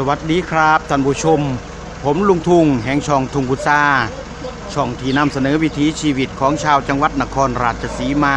สวัสดีครับท่านผู้ชม ผมลุงทุ่งแห่งช่องทุ่งกุซาช่องที่นำเสนอวิถีชีวิตของชาวจังหวัดนครราชสีมา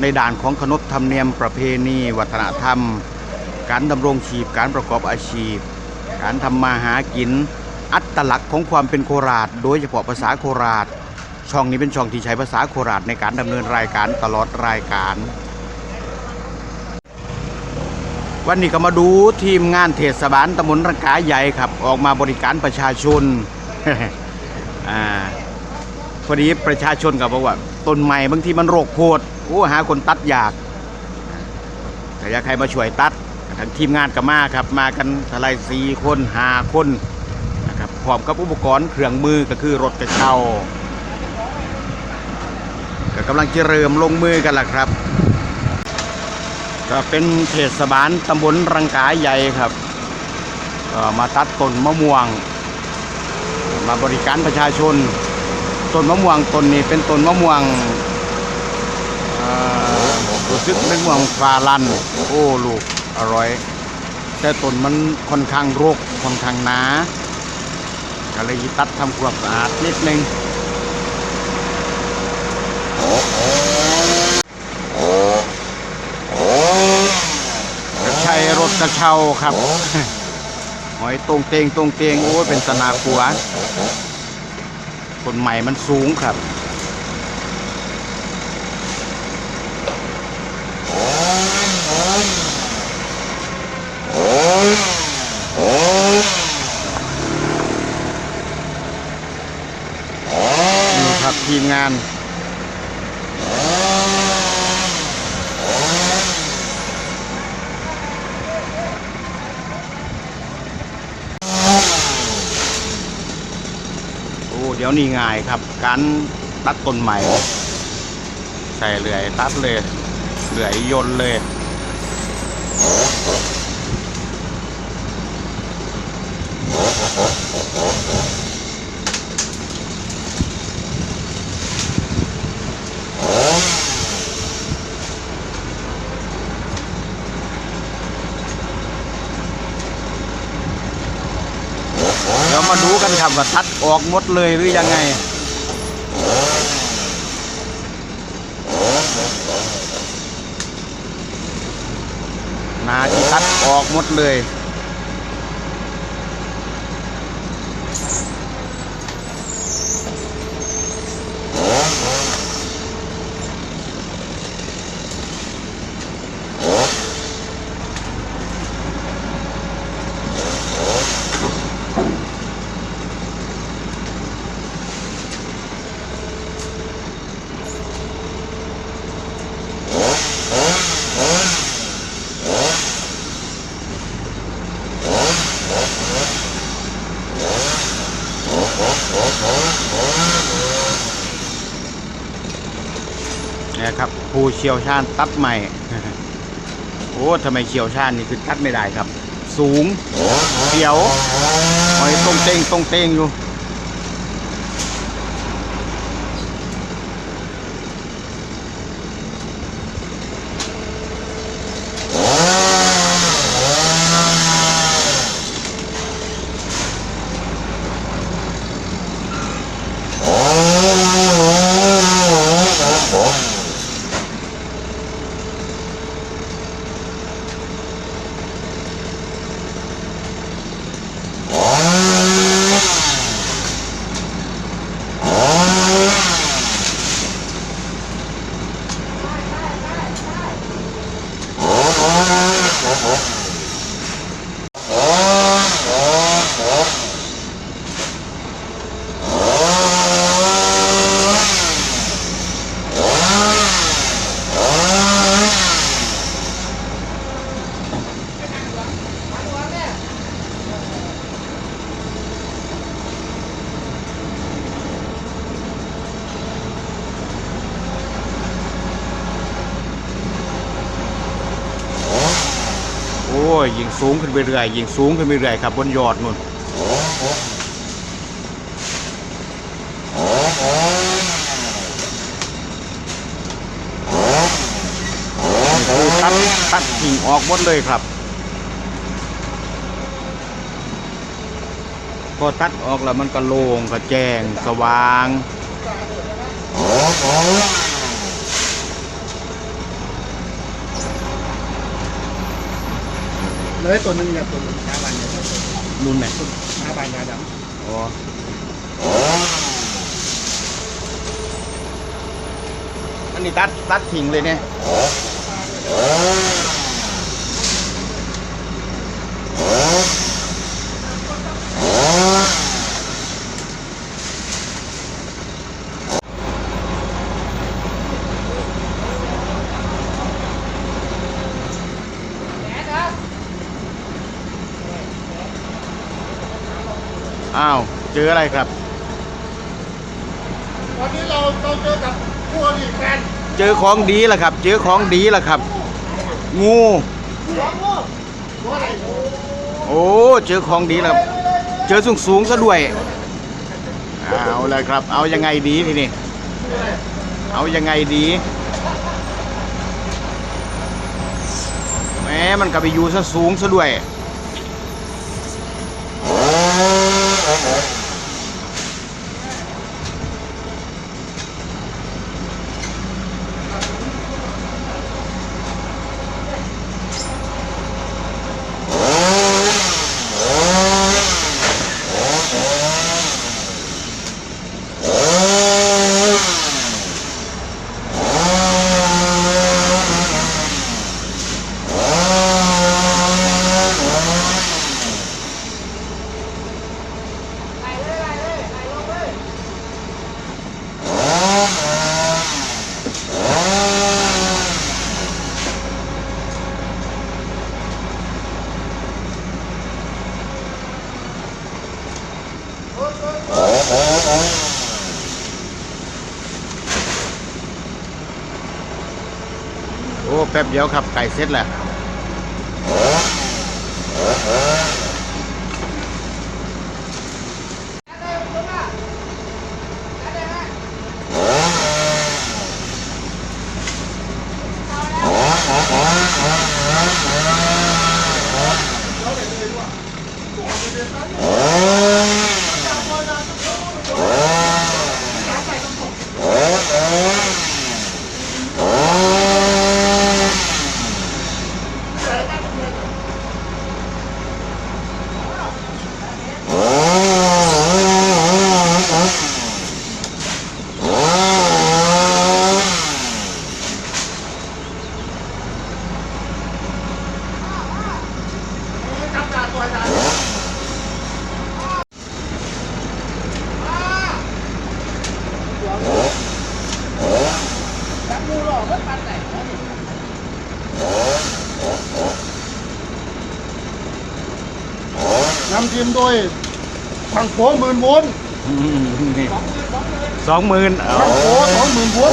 ในด่านของขนบธรรมเนียมประเพณี วัฒนธรรม การดำรงชีพการประกอบอาชีพ การทำมาหากิน อัตลักษณ์ของความเป็นโคราช โดยเฉพาะภาษาโคราช ช่องนี้เป็นช่องที่ใช้ภาษาโคราชในการดำเนินรายการตลอดรายการ วันนี้ก็มาดูทีมงานเทศบาลตำบลรังกาใหญ่ครับ ออกมาบริการประชาชนอพอดีประชาชนก็บอกว่าต้นใหม่บางทีมันโรคโพดโอ้หาคนตัดยากแต่อยากใครมาช่วยตัดทางทีมงานก็มาครับ มากันทลายสี่คนหาคนนะครับพร้อมกับอุปกรณ์เครื่องมือก็คือรถกระเช้าก็กำลังจะเริ่มลงมือกันล่ะครับ ก็เป็นเทศบาลตำบลรังกาใหญ่ครับมาตัดต้นมะม่วง มาบริการประชาชนต้นมะม่วงต้นนี้เป็นต้นมะม่วงรู้สึกเป็นมะม่วงฟาลัน โอ้ลูกอร่อย แต่ต้นมันค่อนข้างรกค่อนข้างหนาก็เลยตัดทำความสะอาดนิดนึง ก็ใช้รถ กระเช้าครับ หอยตรงเตงตรงเตงโอ้ยเป็นสนากลัวคนใหม่มันสูงครับนี่ครับทีมงาน โอ้เดี๋ยว นี่ง่ายครับ การตัดต้นใหม่ใส่เลื่อยตัดเลยเลื่อยยนเลย เดี๋ยวมาดูกันครับว่าตัดออกหมดเลยหรือยังไง นาที่ตัดออกหมดเลย เนี่ยครับผู้เชี่ยวชาญตัดใหม่ โอ้ทำไมเชี่ยวชาญนี่คือตัดไม่ได้ครับ สูงเขียวหอยตรงเตงตรงเตงอยู่ โอ้ยยิงสูงขึ้น ไปเรื่อยยิงสูงขึ้นไปเรื่อยครับบนยอดนู่นตัดตัดกิ่งออกหมดเลยครับพอตัดออกแล้วมันก็โล่งก็แจ้งสว่าง เลยตัวหนึงเนี่ยตัวหนึ่งห้าบานเนี่ยรุ่นไหนห้าบานยาดอ๋ออันนี้ตัดตัดทิ้งเลยเนี่ย อ้าวเจออะไรครับำวันนี้เราเราเจอกับผู้อริกันเจอของดีแล้วครับ เจอของดีแล้วครับ งู หัวงูหัวอะไรโอ้เจอของดีแล้วครับ เจอสูงสูงๆซะด้วยเอาเลยครับ เอายังไงดีทีนี้เอายังไงดีแหมมันก็ไปอยู่ซะสูงซะด้วย โอ้ แป๊บเดียวครับไก่เสร็จแล้ว จับตาตัวอาจารย์จับงูหรอเมื่อปั นไหนนำทีมโดยทางโค้งหมื่นวนอืมนี่สองหมื่นเอาทางโค้งสองหมื่นวน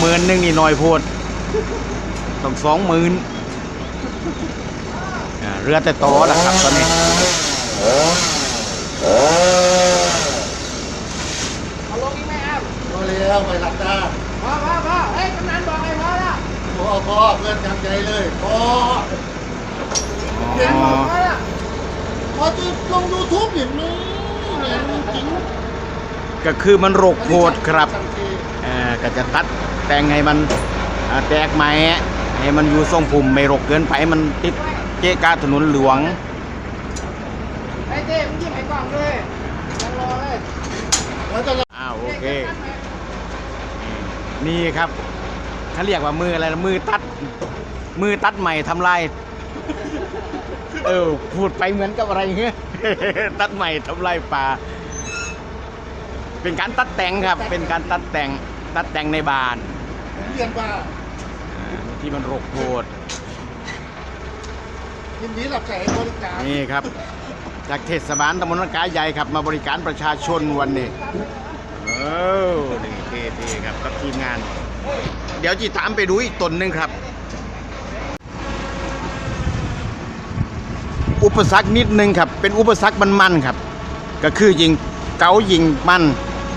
หมื่นหนึ่งนี่น้อยโพดต้องสองหมื่นอ่า เรือแต่ต่อแล้วครับตอนนี้เอาลงอีกไหมครับพอแล้วไปหลับตาพ่อพ่อพ่อเฮ้ยกำนันบอกให้พ่อละพอพอเพื่อนจำใจเลยพออ๋อพ่อละพอจะลงยูทูบเห็นไหมเนี่ยจริงก็คือมันโรคโพดครับทันทีเอ่อก็จะตัดแต่งให้มันอ่าแตกไหมให้มันอยู่ทรงภูมิไม่รกเกินไปมันติด เกะกะถนนหลวง ไอ้เต้มึงยิ้มไอ้กล้องด้วยยังรอเลยแล้วจะอ้าวโอเค นี่ครับเขาเรียกว่ามืออะไรนะมือตัด มือตัดใหม่ทำลาย เออ พูดไปเหมือนกับอะไรเงี้ย ตัดใหม่ทำลายป่า เป็นการตัดแต่งครับ เป็นการตัดแต่ง ตัดแต่งในบ้าน ผมเรียนว่าอ่าที่มันรกโพด ยินดีหลับใจบริการนี่ครับ จากเทศบาลตำบลรังกายใหญ่ครับ มาบริการประชาชนวันนี้เออนี่เท่ๆครับกับทีมงาน เดี๋ยวจีตามไปดูอีกตนหนึ่งครับ อุปสรรคนิดนึงครับ เป็นอุปสรรคมันๆครับ ก็คือยิงเก๋ายิงมัน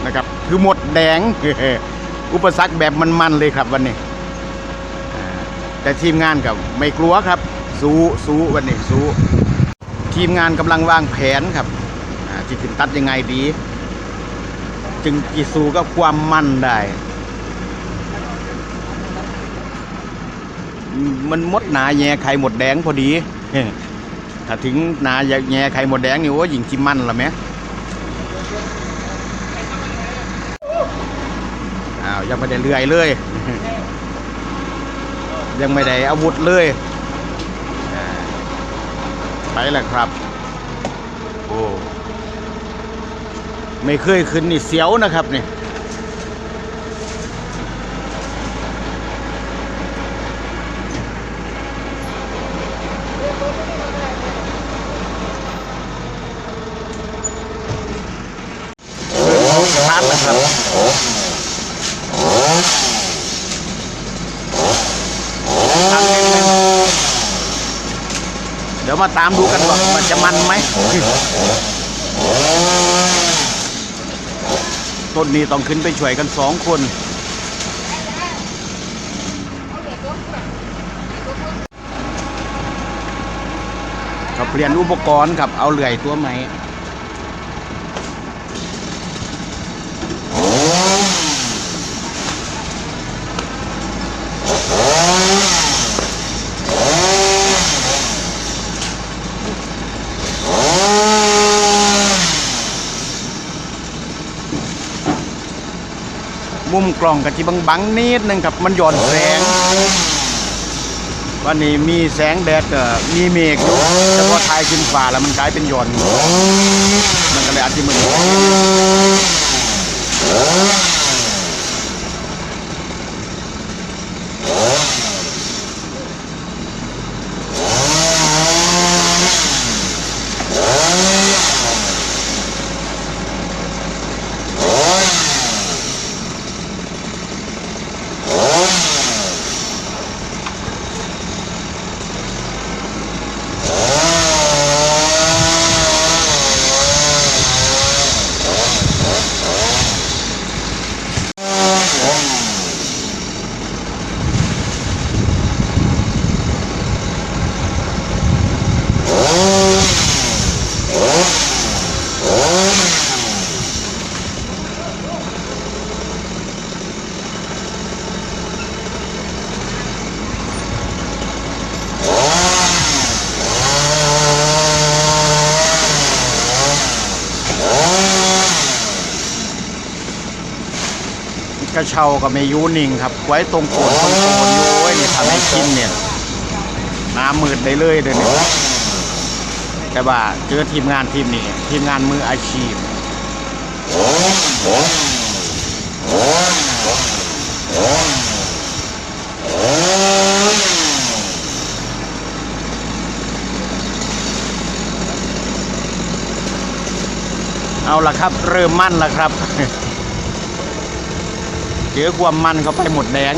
นะครับ คือหมดแดงอุปสรรคแบบมันๆเลยครับวันนี้แต่ทีมงานกับไม่กลัวครับ สู้สู้วันนี้สู้ทีมงานกำลังวางแผนครับอ่าจะถึงตัดยังไงดี จึงจีสู้กับความมั่นได้ มันมดหนาแย่ไข่หมดแดงพอดีถ้าถึงหนาแย่ไข่หมดแดงนี่โอ้ยิงจิมันละแม่อ้าวยังไม่ได้เลื่อยเลย ยังไม่ได้อาวุธเลย ไปแล้วครับ โอ้ ไม่เคยขึ้นนี่เสียวนะครับนี่ ชัดนะครับชัดนิดนึงเดี๋ยว มาตามดูกันว่ามันจะมันไหมต้นนี้ต้องขึ้นไปช่วยกันสองคน ครับเปลี่ยนอุปกรณ์ครับเอาเหลื่อยตัวใหม่ มุมกล่องกะจิบังบังๆนิดนึงครับมันหย่อนแสง วันนี้มีแสงแดดก็มีเมฆอยู่แต่พอทายขึ้นฟ้าแล้วมันกลายเป็นหย่อน มันก็เลยอาจจะเหมือน กระเช้ากับเมยูนิงครับ ไว้ตรงโคนตรงโคนอยู่ไว้นี่ทำให้กินเนี่ยน้ำมืดได้เลยเดี๋ยวนี้แต่ว่าเจอทีมงานทีมนี้ทีมงานมืออาชีพเอาละครับ เริ่มมั่นแล้วครับ เจอความมันเข้าไปหมดแดง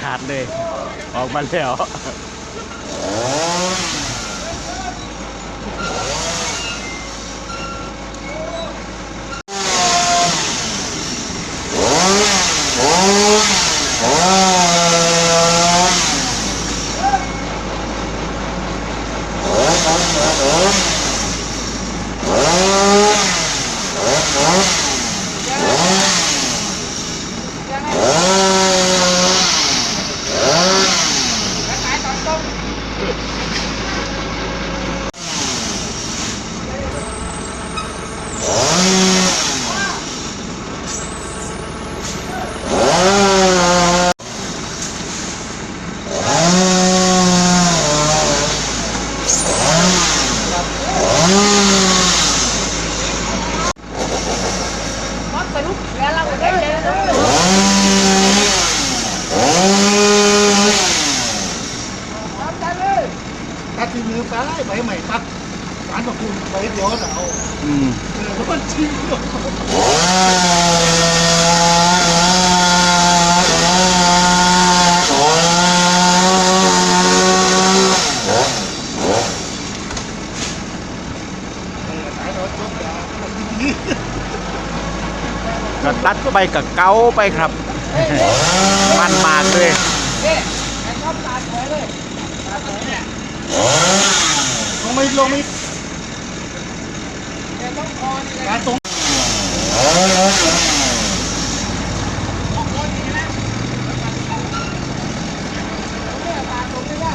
ขาดเลย ออกมาแล้ว ขายตอนต้ม มัดสรุปแล้วเราได้เลยนะทำได้เลย ตัดที่มือไปใบใหม่ปั๊บสารประคุณใบเดียวจะเอา อืม เออมันชิม ก็ตัด ไปกับเกาไปครับมันมากเลยเอ๊ะไอ้ชอบตาถอยเลยตาถอยเนี่ยลงไม่ลงไม่กต้องคอนี่เลยการตรงเนี่ยตาตรงไม่ได้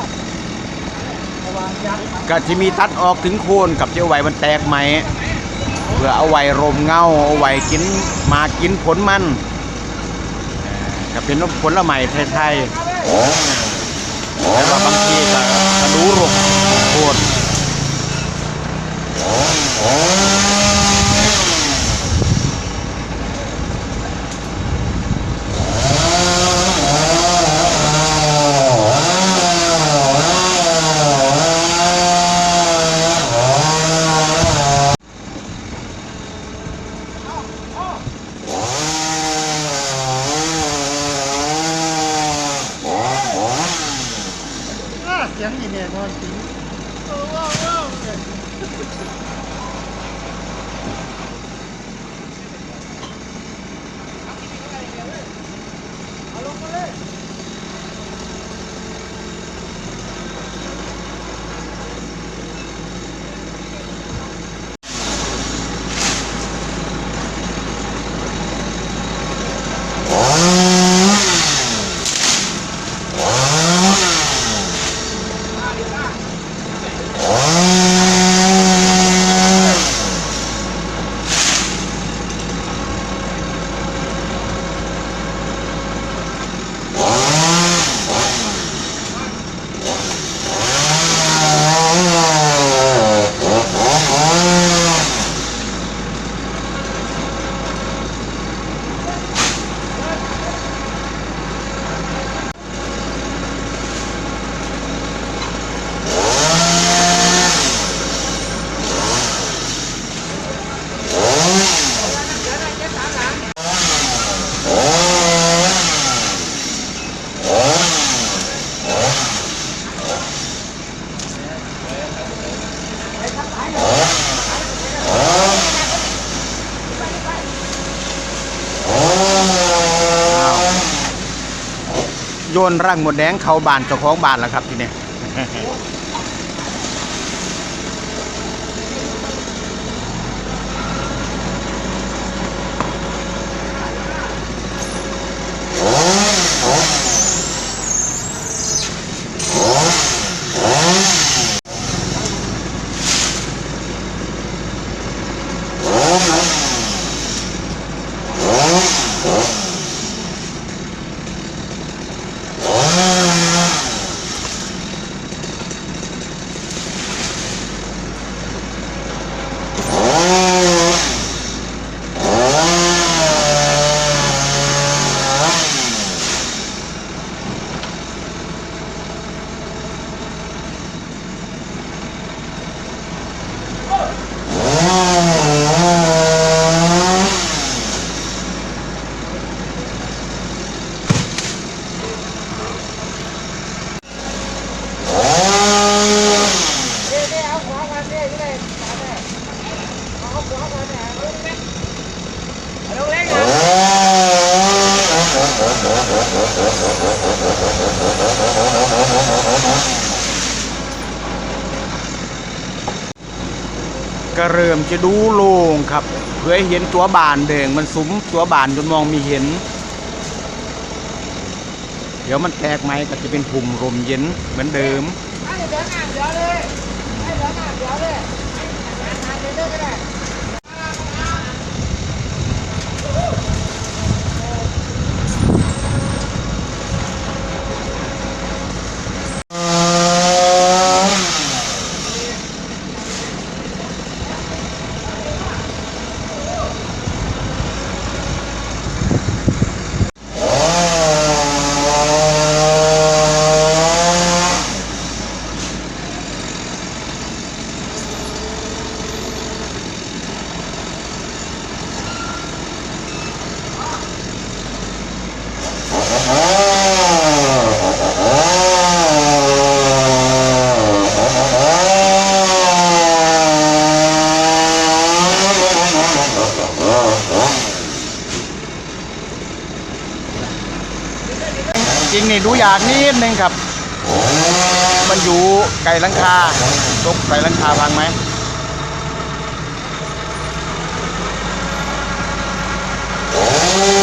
ระวังยักษ์ก็จะมีตัดออกถึงโคนกับเจ้าไหวมันแตกไหม พื่อเอาไว้รมเงาเอาไว้กินมากินผลมันเอ่อก็เป็นผลละไม้ไทยๆแต่ว่าบางทีก็กระดูรกโคตร อ่าเสียงอีเนี่ย นอนร่างหมดแดงเข้าบานเจ้าของบานแล้วครับทีนี้ จะดูโล่งครับ เพื่อให้เห็นตัวบานแดงมันสุมตัวบานจนมองมีเห็น เดี๋ยวมันแตกไหมก็จะเป็นภูมิลมเย็นเหมือนเดิม ให้เหลืองอ่างเดี๋ยวเลยให้เหลืองอ่างเดี๋ยวเลยงานทางเดินก็ได้ จริง นี่ดูอยากนิดนึงครับ มันอยู่ไก่ลังคาตกไก่ลังคาพังไหมล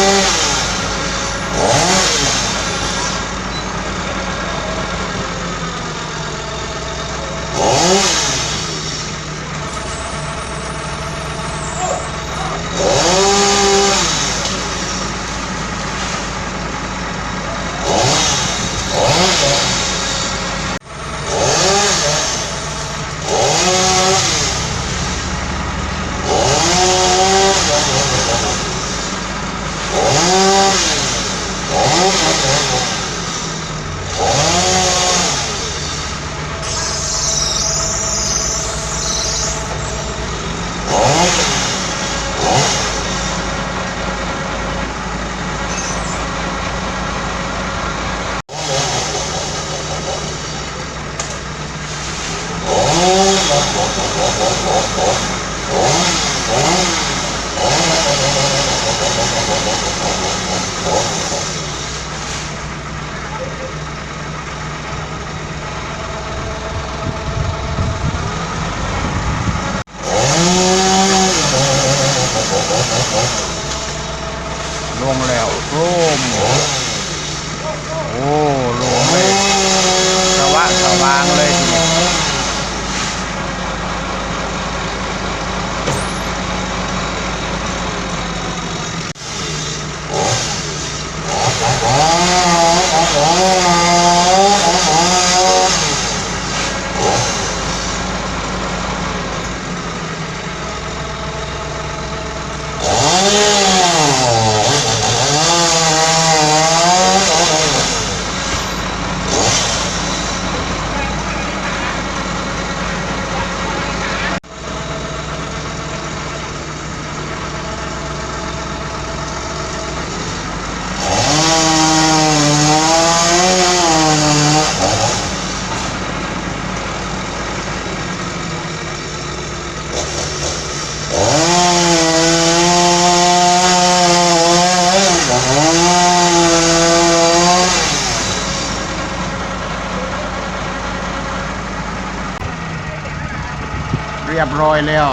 รียบร้อยแล้ว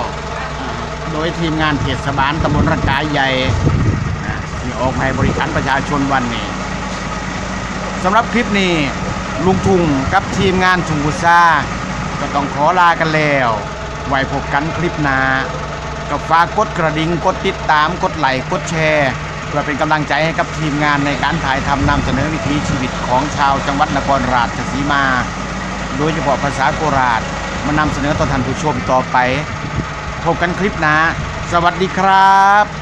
โดยทีมงานเทศบาลตำบลระกายใหญ่ที่ออกาให้บริการประชาชนวันนี้สำหรับคลิปนี้ลุงทุงกับทีมงานทุงกุซาก็ต้องขอลากันแล้ว ไว้พบกันคลิปหน้าก็ฝากกดกระดิ่งกดติดตามกดไลค์กดแชร์เพื่อเป็นกำลังใจให้กับทีมงานในการถ่ายทำนำเสนอวิถีชีวิตของชาวจังหวัดนครราชสีมา โดยเฉพาะภาษาโคราช มานำเสนอต่อท่านผู้ชมต่อไป พบกันคลิปหนะ สวัสดีครับ